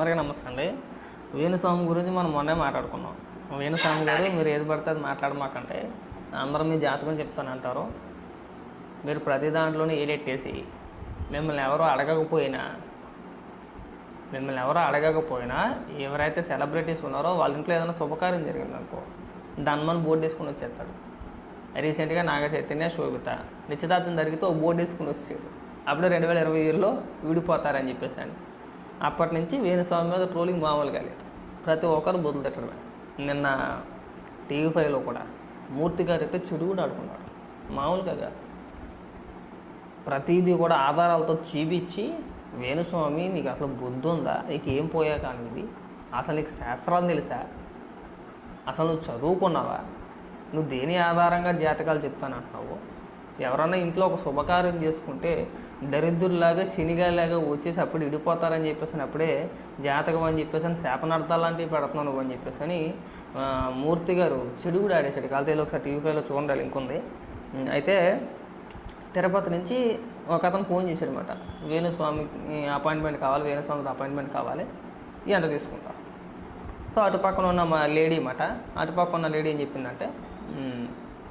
అందరికీ నమస్తే అండి వేణుస్వామి గురించి మనం మొన్నే మాట్లాడుకున్నాం. వేణుస్వామి గారు మీరు ఏది పడితే అది మాట్లాడమాకంటే అందరం మీ జాతకం చెప్తానంటారు మీరు ప్రతి దాంట్లోనే ఏలెట్టేసి మిమ్మల్ని ఎవరో అడగకపోయినా మిమ్మల్ని ఎవరో అడగకపోయినా ఎవరైతే సెలబ్రిటీస్ ఉన్నారో వాళ్ళ ఇంట్లో ఏదైనా శుభకార్యం జరిగిందనుకో దాని బోర్డు వేసుకుని వచ్చేస్తాడు. రీసెంట్గా నాగ చైతన్య శోభిత నిశ్చితార్థం జరిగితే ఓ బోర్డు వేసుకుని వచ్చాడు అప్పుడే రెండు వేల ఇరవై ఏడులో విడిపోతారని చెప్పేసి అండి అప్పటి నుంచి వేణుస్వామి మీద ట్రోలింగ్ మామూలుగా లేదు. ప్రతి ఒక్కరు బొద్దులు తిట్టడమే. నిన్న టీవీ ఫైవ్లో కూడా మూర్తి గారు అయితే చెడు కూడా ఆడుకున్నాడు. మామూలుగా కాదు. ప్రతిదీ కూడా ఆధారాలతో చూపించి వేణుస్వామి నీకు అసలు బుద్ధి ఉందా? నీకు ఏం పోయా కానీ అసలు నీకు శాస్త్రాలు తెలుసా? అసలు నువ్వు చదువుకున్నావా? నువ్వు దేని ఆధారంగా జాతకాలు చెప్తానంటున్నావు? ఎవరన్నా ఇంట్లో ఒక శుభకార్యం చేసుకుంటే దరిద్రులాగా శనిగాలాగా వచ్చేసి అప్పుడు ఇడిపోతారని చెప్పేసి అప్పుడే జాతకం అని చెప్పేసి అని శాపనార్థాలు లాంటివి పెడుతున్నావు నువ్వు అని చెప్పేసి అని మూర్తి గారు చెడు కూడా ఆడేశాడు. కాలితేలో ఒకసారి టీవీ ఫైవ్లో చూడాలి ఇంకుంది అయితే తిరుపతి నుంచి ఒక అతను ఫోన్ చేశాడు అనమాట వేణుస్వామి అపాయింట్మెంట్ కావాలి వేణుస్వామికి అపాయింట్మెంట్ కావాలి ఎంత తీసుకుంటా. సో అటు పక్కన ఉన్న మా లేడీ అనమాట అటు పక్కన ఉన్న లేడీ ఏం చెప్పిందంటే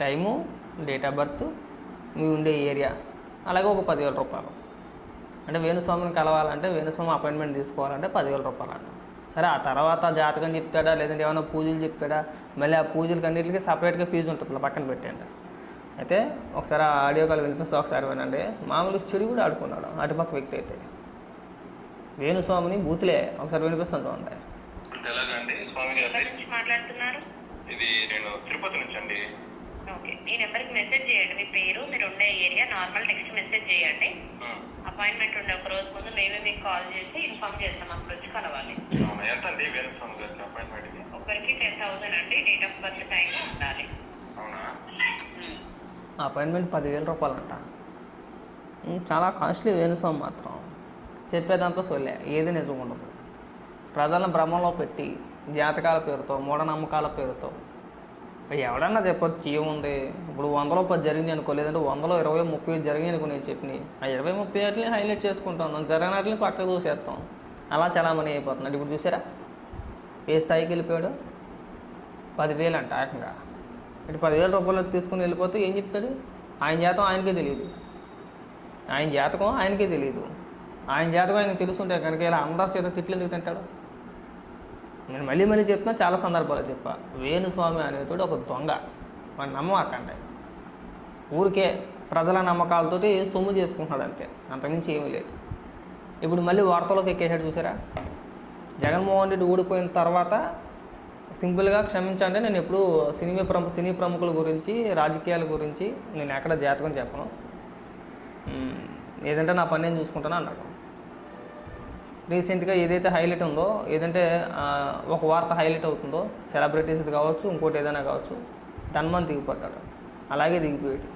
టైము డేట్ ఆఫ్ బర్త్ మీ ఉండే ఏరియా. అలాగే ఒక పదివేల రూపాయలు. అంటే వేణుస్వామిని కలవాలంటే వేణుస్వామి అపాయింట్మెంట్ తీసుకోవాలంటే పదివేల రూపాయలు అంట. సరే ఆ తర్వాత జాతకం చెప్తాడా? లేదంటే ఏమైనా పూజలు చెప్తాడా? మళ్ళీ ఆ పూజలకి అన్నింటికి సపరేట్గా ఫీజు ఉంటుంది పక్కన పెట్టేంట అయితే ఒకసారి ఆ ఆడియో కాల్ వినిపిస్తే ఒకసారి వినండి. మామూలుగా చెడు కూడా ఆడుకున్నాడు అటుపక్క వ్యక్తి అయితే. వేణుస్వామిని బూతులే ఒకసారి వినిపిస్తుంది చూడండి. ఎలాగండి స్వామి గారి ఎక్కడి నుంచి మాట్లాడుతున్నారు. ఇది నేను తిరుపతి నుంచి అండి. ఓకే. ఈ నెంబర్కి మెసేజ్ చేయండి. మీ పేరు మీరు ఉండే ఏరియా నార్మల్ నెక్స్ట్ మెసేజ్ చేయండి. అపాయింట్మెంట్ ఉండే ఒక రోజు ముందు మేమే మీకు కాల్ చేసి ఇన్ఫార్మ్ చేస్తాం. అప్పుడు వచ్చి కలవాలి. ఎంత అండి? అపాయింట్మెంట్కి? ఒకరికి టెన్ థౌసండ్ అండి. డేట్ ఆఫ్ బర్త్ టైం ఉండాలి. అవునా? అపాయింట్మెంట్ పదివేల రూపాయలంట. చాలా కాస్ట్లీ వేణుస్వామి మాత్రం చెప్పేదంతా సొల్లే. ఏది నిజం ఉండదు. ప్రజలను భ్రమంలో పెట్టి జాతకాల పేరుతో మూఢనమ్మకాల పేరుతో ఎవడన్నా చెప్పొచ్చు ఏముంది ఇప్పుడు వందలో పది జరిగింది అనుకో లేదంటే వందలో ఇరవై ముప్పై జరిగింది అనుకో నేను చెప్పినాయి ఆ ఇరవై ముప్పై వాటిని హైలైట్ చేసుకుంటాం. జరిగిన వాటిని పక్కకు చూసేస్తాం అలా చలామణి అయిపోతున్నాడు ఇప్పుడు చూసారా? ఏ స్థాయికి వెళ్ళిపోయాడు? పదివేలు అంట ఏకంగా. ఇటు పదివేల రూపాయలు తీసుకుని వెళ్ళిపోతే ఏం చెప్తాడు? ఆయన జాతకం ఆయనకే తెలియదు. ఆయన జాతకం ఆయనకే తెలియదు. ఆయన జాతకం ఆయనకు తెలుసుంటే కనుక ఇలా అందరి చేత తిట్లు ఎందుకు తింటాడు? నేను మళ్ళీ మళ్ళీ చెప్తున్నా చాలా సందర్భాలు చెప్పా. వేణుస్వామి అనేటువంటి ఒక దొంగ. వాడిని నమ్మకండి ఊరికే ప్రజల నమ్మకాలతోటి సొమ్ము చేసుకుంటున్నాడు అంతే. అంతకుమించి ఏమీ లేదు. ఇప్పుడు మళ్ళీ వార్తలోకి ఎక్కేసాడు చూసారా? జగన్మోహన్ రెడ్డి ఊడిపోయిన తర్వాత సింపుల్గా క్షమించండి నేను ఎప్పుడు సినిమా ప్రము సినీ ప్రముఖుల గురించి రాజకీయాల గురించి నేను ఎక్కడ జాతకం చెప్పను. ఏదంటే నా పని నేను చూసుకుంటాను అన్నాడు. రీసెంట్గా ఏదైతే హైలైట్ ఉందో ఏదంటే ఒక వార్త హైలైట్ అవుతుందో సెలబ్రిటీస్ కావచ్చు ఇంకోటి ఏదైనా కావచ్చు ధన్మన్ దిగిపోతాడు. అలాగే దిగిపోయాడు.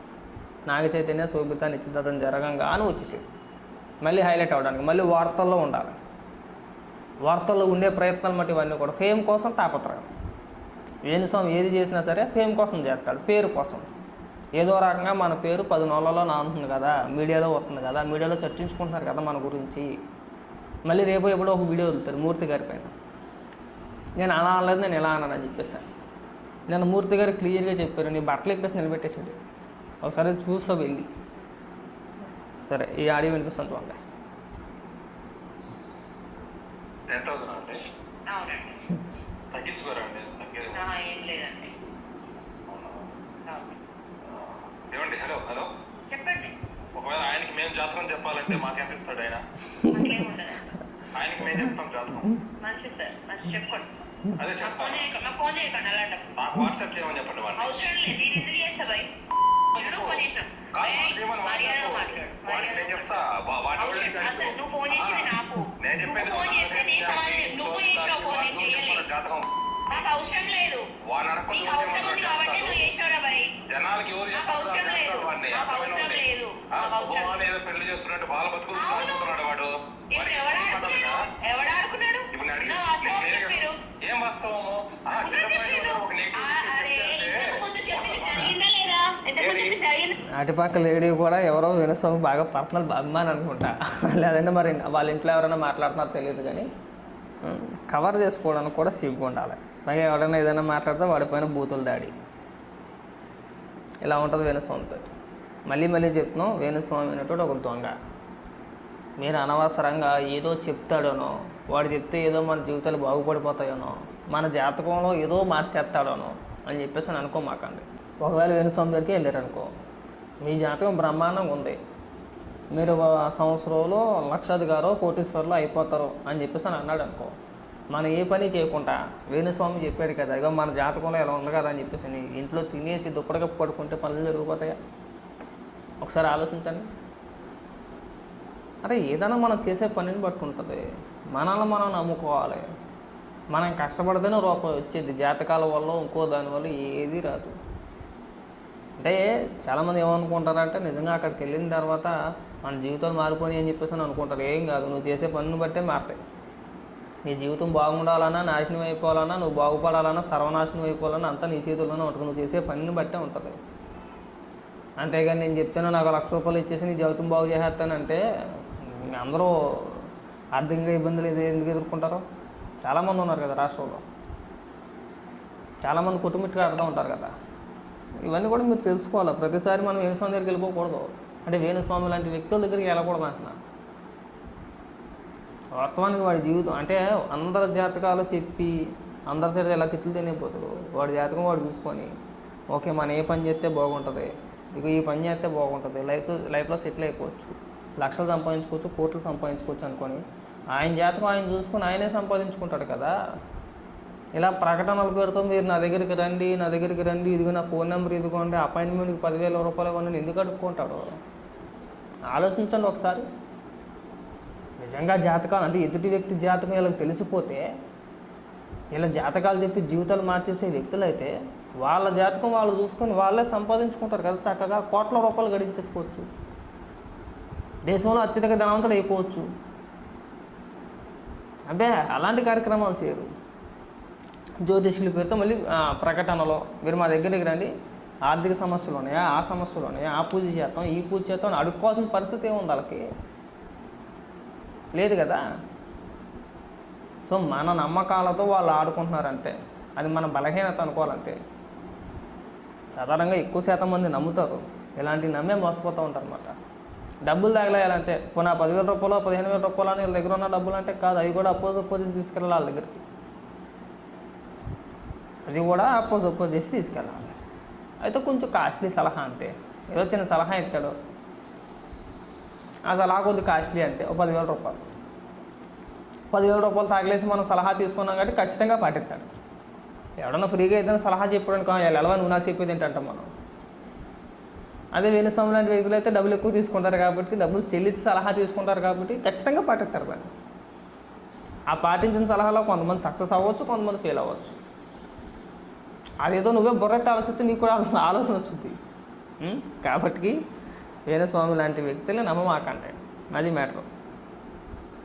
నాగ చైతన్య శోభిత నిశ్చితార్థం జరగంగా అని వచ్చేసాడు. మళ్ళీ హైలైట్ అవ్వడానికి మళ్ళీ వార్తల్లో ఉండాలి. వార్తల్లో ఉండే ప్రయత్నాలు మట్టి ఇవన్నీ కూడా ఫేమ్ కోసం తాపత్రయం. వేణుస్వామి ఏది చేసినా సరే ఫేమ్ కోసం చేస్తాడు పేరు కోసం. ఏదో రకంగా మన పేరు పది నోళ్ళలో నానుతుంది కదా మీడియాలో వస్తుంది కదా మీడియాలో చర్చించుకుంటున్నారు కదా మన గురించి. మళ్ళీ రేపు ఎప్పుడో ఒక వీడియో వదులుతారు మూర్తి గారి పైన. నేను అలా అనలేదు నేను ఎలా అన్నానని చెప్పేసాను నేను మూర్తి గారు క్లియర్గా చెప్పారు నీ బట్టలు ఇప్పేసి నిలబెట్టేసాడు ఒకసారి చూస్తా వెళ్ళి. సరే ఈ ఆడియో వినిపిస్తాను చూడండి. Hello hello? చెప్పండి. ఒకవేళ ఆయనకి మేము జాతకం చెప్పాలంటే మాకెంత ఇస్తాడు ఆయన? మాకేం ఆయనకి మేము చెప్తాం జాతకం. మంచిది సార్ మంచి చెప్పండి అదే నాకు ఫోన్ చెప్తాను చేయకండి నాకు ఫోన్ చేయకండి అలాంటప్పుడు నాకు వాట్సాప్ చేయమని చెప్పండి వాళ్ళు అవసరం లేదు నేను ఎందుకు చేస్తా భయ్? ఫోన్ చేస్తాం నేను చెప్తా. నువ్వు ఫోన్ నాకు. నువ్వు ఫోన్ చేస్తే నువ్వు ఫోన్ చేయలేదు. నాకు అవసరం లేదు కాబట్టి నువ్వు భయ్. జనాలకి ఎవరు నాకు చెప్తారో అవసరం లేదు. చేస్తారు వాడిని. నాకు అర్థమైనా అవసరం ఉంది. పెళ్ళి బాల బతుకులు. అనుకుంటున్నాడు వాడు. ఏం వాస్తవము అటుపక్క లేడీ కూడా ఎవరో వినస్వామి బాగా పర్సనల్ అభిమాని అనుకుంటా. లేదంటే మరి వాళ్ళ ఇంట్లో ఎవరైనా మాట్లాడుతున్నారో తెలియదు కానీ కవర్ చేసుకోవడానికి కూడా సిగ్గు ఉండాలి. పైగా ఎవడైనా ఏదైనా మాట్లాడితే వాడిపైన బూతులు దాడి. ఇలా ఉంటుంది వేణుస్వామితో మళ్ళీ మళ్ళీ చెప్తున్నాం వేణుస్వామి అనేటువంటి ఒక దొంగ. మీరు అనవసరంగా ఏదో చెప్తాడనో వాడు చెప్తే ఏదో మన జీవితాలు బాగుపడిపోతాయనో మన జాతకంలో ఏదో మార్చేస్తాడనో అని చెప్పేసి అని అనుకోమాకండి. ఒకవేళ వేణుస్వామి దగ్గరికి వెళ్ళారనుకో మీ జాతకం బ్రహ్మాండంగా ఉంది. మీరు సంవత్సరంలో లక్షాధికారో కోటీశ్వరులో అయిపోతారు అని చెప్పేసి అని అన్నాడు అనుకో మనం ఏ పని చేయకుండా వేణుస్వామి చెప్పాడు కదా ఇక మన జాతకంలో ఎలా ఉంది కదా అని చెప్పేసి ఇంట్లో తినేసి దుప్పటిగా పడుకుంటే పనులు జరిగిపోతాయా ఒకసారి ఆలోచించండి. అరే ఏదైనా మనం చేసే పనిని బట్టి ఉంటుంది. మనల్ని మనం నమ్ముకోవాలి. మనం కష్టపడితేనే రూపాయి వచ్చేది. జాతకాల వల్ల ఇంకో దాని వల్ల ఏది రాదు. అంటే చాలామంది ఏమనుకుంటారంటే నిజంగా అక్కడికి వెళ్ళిన తర్వాత మన జీవితాలు మారిపోయి అని చెప్పేసి అని అనుకుంటారు. ఏం కాదు నువ్వు చేసే పనిని బట్టే మారుతాయి. నీ జీవితం బాగుండాలన్నా నాశనం అయిపోవాలన్నా నువ్వు బాగుపడాలన్నా సర్వనాశనం అయిపోవాలన్నా అంతా నీ చేతుల్లోనే ఉంటుంది. నువ్వు చేసే పనిని బట్టే ఉంటుంది. అంతేగాని నేను చెప్తాను నాకు లక్ష రూపాయలు ఇచ్చేసి నీ జీవితం బాగు చేసేస్తానంటే అందరూ ఆర్థికంగా ఇబ్బందులు ఎదు- ఎందుకు ఎదుర్కొంటారు? చాలామంది ఉన్నారు కదా రాష్ట్రంలో. చాలామంది కుటుంబిట్టుగా ఆడుతూ ఉంటారు కదా. ఇవన్నీ కూడా మీరు తెలుసుకోవాలి? ప్రతిసారి మనం వేణుస్వామి దగ్గరికి వెళ్ళిపోకూడదు. అంటే వేణుస్వామి లాంటి వ్యక్తుల దగ్గరికి వెళ్ళకూడదు అంటున్నా. వాస్తవానికి వాడి జీవితం అంటే అందరి జాతకాలు చెప్పి అందరి చేత ఎలా తిట్లు తినేపోతాడు వాడి జాతకం వాడు చూసుకొని ఓకే మనం ఏ పని చేస్తే బాగుంటుంది ఇక ఈ పని చేస్తే బాగుంటుంది. లైఫ్ లైఫ్లో సెటిల్ అయిపోవచ్చు. లక్షలు సంపాదించుకోవచ్చు కోట్లు సంపాదించుకోవచ్చు అనుకొని. ఆయన జాతకం ఆయన చూసుకుని ఆయనే సంపాదించుకుంటాడు కదా. ఇలా ప్రకటనలు పెడుతూ మీరు నా దగ్గరికి రండి నా దగ్గరికి రండి ఇదిగో నా ఫోన్ నెంబర్ ఇదిగోండి అపాయింట్మెంట్కి పదివేల రూపాయలు ఇవ్వండి ఎందుకు అడుక్కుంటాడు? ఆలోచించండి ఒకసారి. నిజంగా జాతకాలు అంటే ఎదుటి వ్యక్తి జాతకం ఇలా తెలిసిపోతే ఇలా జాతకాలు చెప్పి జీవితాలు మార్చేసే వ్యక్తులు అయితే వాళ్ళ జాతకం వాళ్ళు చూసుకొని వాళ్ళే సంపాదించుకుంటారు కదా చక్కగా కోట్ల రూపాయలు గడించేసుకోవచ్చు. దేశంలో అత్యధిక ధనవంతుడు అయిపోవచ్చు. అబ్బే అలాంటి కార్యక్రమాలు చేయరు. జ్యోతిష్యుల పేరుతో మళ్ళీ ప్రకటనలో మీరు మా దగ్గరికి రండి. ఆర్థిక సమస్యలు ఉన్నాయా? ఆ సమస్యలు ఉన్నాయా? ఆ పూజ చేస్తాం ఈ పూజ చేస్తాం అడుక్కోవాల్సిన పరిస్థితి ఏముంది వాళ్ళకి? లేదు కదా? సో మన నమ్మకాలతో వాళ్ళు ఆడుకుంటున్నారు అంతే. అది మన బలహీనత అనుకోవాలంతే. సాధారణంగా ఎక్కువ శాతం మంది నమ్ముతారు. ఇలాంటివి నమ్మే మోసపోతూ ఉంటారు అనమాట డబ్బులు తగలేయాలంతే పోనీ ఆ పదివేల రూపాయలు పదిహేను వేల రూపాయలు అని వీళ్ళ దగ్గర ఉన్న డబ్బులు అంటే కాదు అది కూడా అపోజ్ అపోజ్ చేసి తీసుకెళ్ళాలి వాళ్ళ దగ్గరికి. అది కూడా అపోజ్ అపోజ్ చేసి తీసుకెళ్ళాలి. అయితే కొంచెం కాస్ట్లీ సలహా అంతే. ఏదో చిన్న సలహా ఇస్తాడు. ఆ సలహా కొద్ది కాస్ట్లీ అంతే ఒక పదివేల రూపాయలు. పదివేల రూపాయలు తాగలేసి మనం సలహా తీసుకున్నాం కాబట్టి ఖచ్చితంగా పాటిస్తాడు. ఎవడన్నా ఫ్రీగా ఏదైనా సలహా చెప్పడానికి ఎలా నువ్వు నాకు చెప్పేది ఏంటంటాం మనం? అదే వేణుస్వామి లాంటి వ్యక్తులు అయితే డబ్బులు ఎక్కువ తీసుకుంటారు కాబట్టి డబ్బులు చెల్లించి సలహా తీసుకుంటారు కాబట్టి ఖచ్చితంగా పాటిస్తారు దాన్ని. ఆ పాటించిన సలహాలో కొంతమంది సక్సెస్ అవ్వచ్చు కొంతమంది ఫెయిల్ అవ్వచ్చు. అదేదో నువ్వే బుర్రట్ట ఆలోచిస్తే నీకు కూడా ఆలోచన ఆలోచన వచ్చింది కాబట్టి వేణుస్వామి లాంటి వ్యక్తులు నమ్మమాకండి. అది మ్యాటర్.